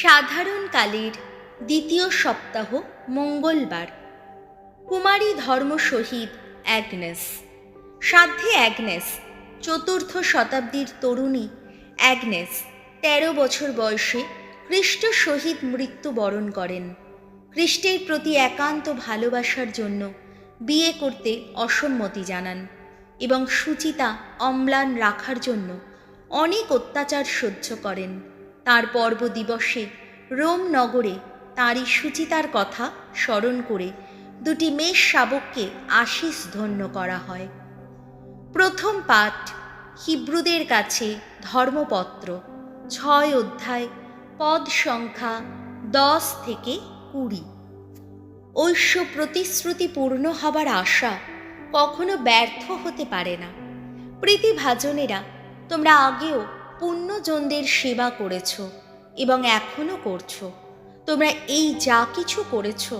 সাধারণকালের দ্বিতীয় সপ্তাহ মঙ্গলবার। কুমারী ধর্ম শহীদ অ্যাগনেস। সাধ্যে অ্যাগনেস, চতুর্থ শতাব্দীর তরুণী অ্যাগনেস তেরো বছর বয়সে খ্রিস্ট শহীদ মৃত্যুবরণ করেন। খ্রিস্টের প্রতি একান্ত ভালোবাসার জন্য বিয়ে করতে অসম্মতি জানান এবং সুচিতা অম্লান রাখার জন্য অনেক অত্যাচার সহ্য করেন। তার পর্ব দিবসে রোম নগরে তাঁরই সুচিতার কথা স্মরণ করে দুটি মেষ শাবককে আশিস ধন্য করা হয়। প্রথম পাঠ, হিব্রুদের কাছে ধর্মপত্র, ছয় অধ্যায়, পদ সংখ্যা দশ থেকে কুড়ি। ঐশ্য প্রতিশ্রুতি পূর্ণ হবার আশা কখনো ব্যর্থ হতে পারে না। প্রীতিভাজনেরা, তোমরা আগেও পুণ্যজনদের সেবা করেছ এবং এখনও করছ। তোমরা এই যা কিছু করেছ,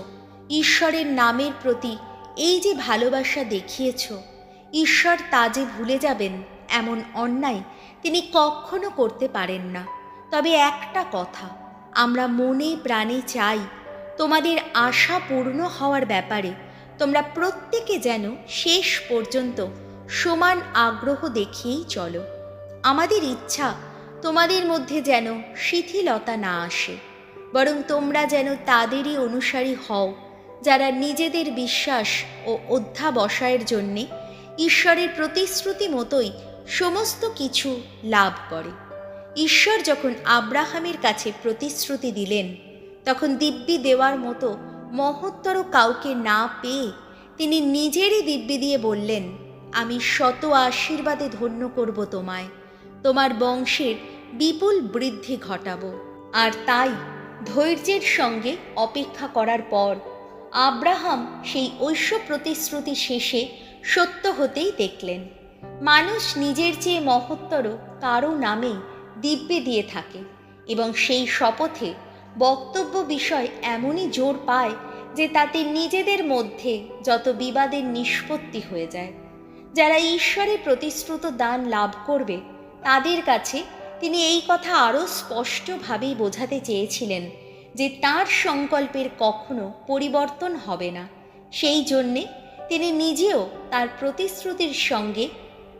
ঈশ্বরের নামের প্রতি এই যে ভালোবাসা দেখিয়েছ, ঈশ্বর তা যে ভুলে যাবেন এমন অন্যায় তিনি কখনো করতে পারেন না। তবে একটা কথা, আমরা মনে প্রাণে চাই, তোমাদের আশা পূর্ণ হওয়ার ব্যাপারে তোমরা প্রত্যেকে যেন শেষ পর্যন্ত সমান আগ্রহ দেখিয়েই চলো। আমাদের ইচ্ছা তোমাদের মধ্যে যেন শিথিলতা না আসে, বরং তোমরা যেন তাদেরই অনুসারী হও, যারা নিজেদের বিশ্বাস ও অধ্যাবসায়ের জন্যে ঈশ্বরের প্রতিশ্রুতি মতোই সমস্ত কিছু লাভ করে। ঈশ্বর যখন আব্রাহামের কাছে প্রতিশ্রুতি দিলেন, তখন দিব্যি দেওয়ার মতো মহত্তর কাউকে না পেয়ে তিনি নিজেরই দিব্যি দিয়ে বললেন, আমি শত আশীর্বাদে ধন্য করব তোমায়। তোমার বংশের বিপুল বৃদ্ধি ঘটাব। আর তাই ধৈর্যের সঙ্গে অপেক্ষা করার পর আব্রাহাম সেই ঐশ্য প্রতিশ্রুতি শেষে সত্য হতেই দেখলেন। মানুষ নিজের চেয়ে মহত্তর কারও নামে দিব্যে দিয়ে থাকে এবং সেই শপথে বক্তব্য বিষয় এমনই জোর পায় যে তাতে নিজেদের মধ্যে যত বিবাদের নিষ্পত্তি হয়ে যায়। যারা ঈশ্বরের প্রতিশ্রুত দান লাভ করবে তাদের কাছে তিনি এই কথা আরও স্পষ্টভাবেই বোঝাতে চেয়েছিলেন যে তার সংকল্পের কখনো পরিবর্তন হবে না। সেই জন্যে তিনি নিজেও তার প্রতিশ্রুতির সঙ্গে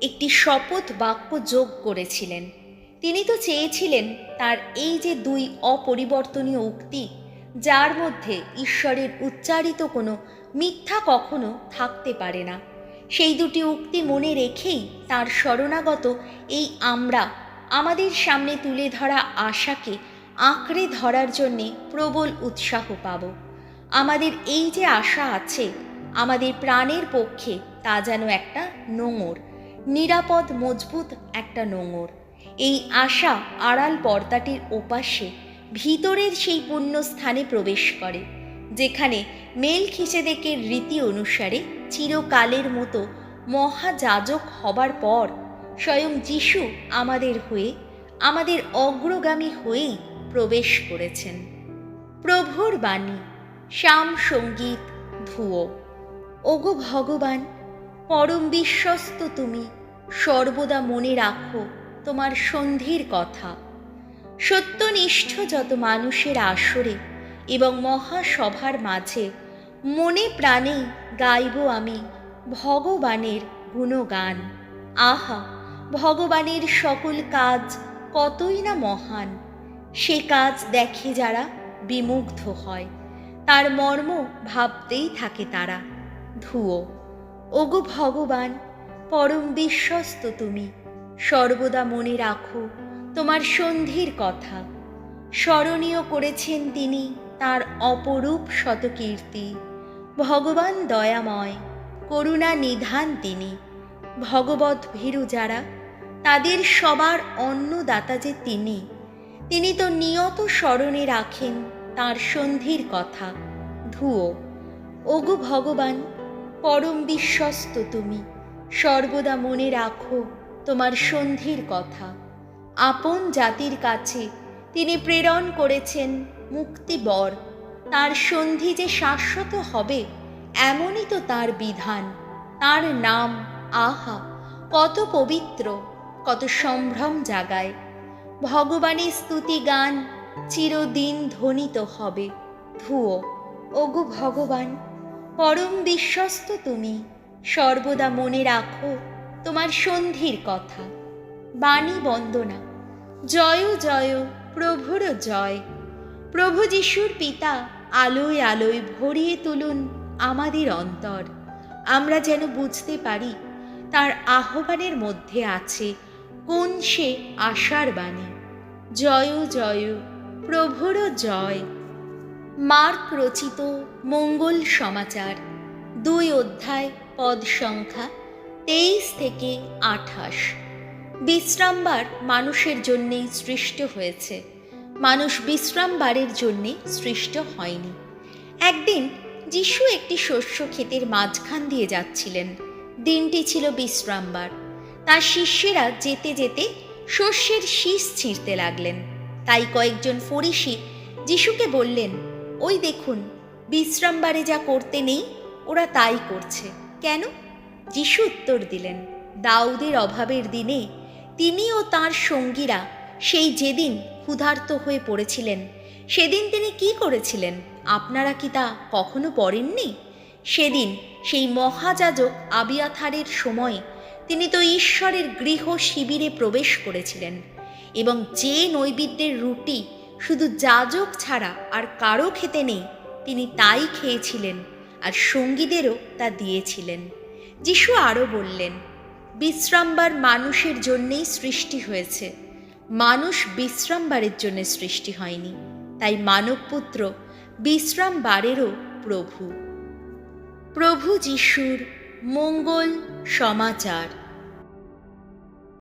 একটি শপথ বাক্য যোগ করেছিলেন। তিনি তো চেয়েছিলেন তার এই যে দুই অপরিবর্তনীয় উক্তি, যার মধ্যে ঈশ্বরের উচ্চারিত কোনো মিথ্যা কখনো থাকতে পারে না। সেই দুটি উক্তি মনে রেখেই তার শরণাগত এই আমরা আমাদের সামনে তুলে ধরা আশাকে আঁকড়ে ধরার জন্যে প্রবল উৎসাহ পাব। আমাদের এই যে আশা আছে, আমাদের প্রাণের পক্ষে তা যেন একটা নোঙর, নিরাপদ, মজবুত একটা নোঙর। এই আশা আড়াল পর্দাটির ওপাশে ভিতরের সেই পুণ্য স্থানে প্রবেশ করে। যেখানে মেল খিসেদেকের রীতি অনুসারে চিরকালের মতো মহাযাজক হবার পর স্বয়ং যিশু আমাদের হয়ে, আমাদের অগ্রগামী হয়েই প্রবেশ করেছেন। প্রভুর বাণী, শ্যাম সংগীত ধুয়ো ওগো ভগবান, পরম বিশ্বস্ত তুমি, সর্বদা মনে রাখো তোমার সন্ধির কথা। সত্যনিষ্ঠ যত মানুষের আসরে এবং মহাসভার মাঝে মনে প্রাণে গাইব আমি ভগবানের গুণগান। আহা, ভগবানের সকল কাজ কতই না মহান। সে কাজ দেখে যারা বিমুগ্ধ হয়, তার মর্ম ভাবতেই থাকে তারা। ধুয়ো ওগো ভগবান, পরম বিশ্বস্ত তুমি। সর্বদা মনে রাখো তোমার সন্ধির কথা। স্মরণীয় করেছেন তিনি তার অপরূপ শতকীর্তি। ভগবান দয়াময়, করুণা নিধান তিনি। ভগবত ভীরু যারা, তাদের সবার অন্নদাতা যে তিনি। তিনি তো নিয়ত স্মরণে রাখেন তার সন্ধির কথা। ধুয়ো ওগো ভগবান, পরম বিশ্বস্ত তুমি। সর্বদা মনে রাখো তোমার সন্ধির কথা। আপন জাতির কাছে তিনি প্রেরণ করেছেন মুক্তিবর। তার সন্ধি যে শাশ্বত হবে, এমনই তো তার বিধান। তার নাম আহা, কত পবিত্র, কত সম্ভ্রম জাগায়। ভগবানের স্তুতি গান চিরদিন ধ্বনিত হবে। ধুয়ো ওগো ভগবান, পরম বিশ্বস্ত তুমি। সর্বদা মনে রাখো তোমার সন্ধির কথা। বাণী বন্দনা। জয় জয়, প্রভুর জয়। প্রভু যিশুর পিতা, আলোয় আলোয় ভরিয়ে তুলুন আমাদের অন্তর। আমরা যেন বুঝতে পারি, তার আহ্বানের মধ্যে আছে কোন সে আশার বাণী। জয় জয় প্রভুর জয়। মার্ক রচিত মঙ্গল সমাচার, দুই অধ্যায়, পদ সংখ্যা তেইশ থেকে আঠাশ। বিশ্রামবার মানুষের জন্যেই সৃষ্ট হয়েছে। মানুষ বিশ্রামবারের জন্যে সৃষ্ট হয়নি। একদিন যিশু একটি শস্য ক্ষেতের মাঝখান দিয়ে যাচ্ছিলেন। দিনটি ছিল বিশ্রামবার। তার শিষ্যেরা যেতে যেতে শস্যের শীষ ছিঁড়তে লাগলেন। তাই কয়েকজন ফরিসি যিশুকে বললেন, ওই দেখুন, বিশ্রামবারে যা করতে নেই, ওরা তাই করছে। কেন? যিশু উত্তর দিলেন, দাউদের অভাবের দিনে তিনি ও তার সঙ্গীরা সেই যেদিন ক্ষুধার্ত হয়ে পড়েছিলেন। সেদিন তিনি কি করেছিলেন? আপনারা কি তা কখনো পড়েননি? সেদিন সেই মহাযাজক আবিয়াথারের সময় তিনি তো ঈশ্বরের গৃহ শিবিরে প্রবেশ করেছিলেন এবং যে নৈবেদ্যের রুটি শুধু যাজক ছাড়া আর কারও খেতে নেই, তিনি তাই খেয়েছিলেন আর সঙ্গীদেরও তা দিয়েছিলেন। যিশু আরও বললেন, বিশ্রামবার মানুষের জন্যেই সৃষ্টি হয়েছে। মানুষ বিশ্রামবারের জন্য সৃষ্টি হয়নি তাই মানবপুত্র বিশ্রামবারেরও প্রভু। প্রভু যিশুর মঙ্গল সমাচার।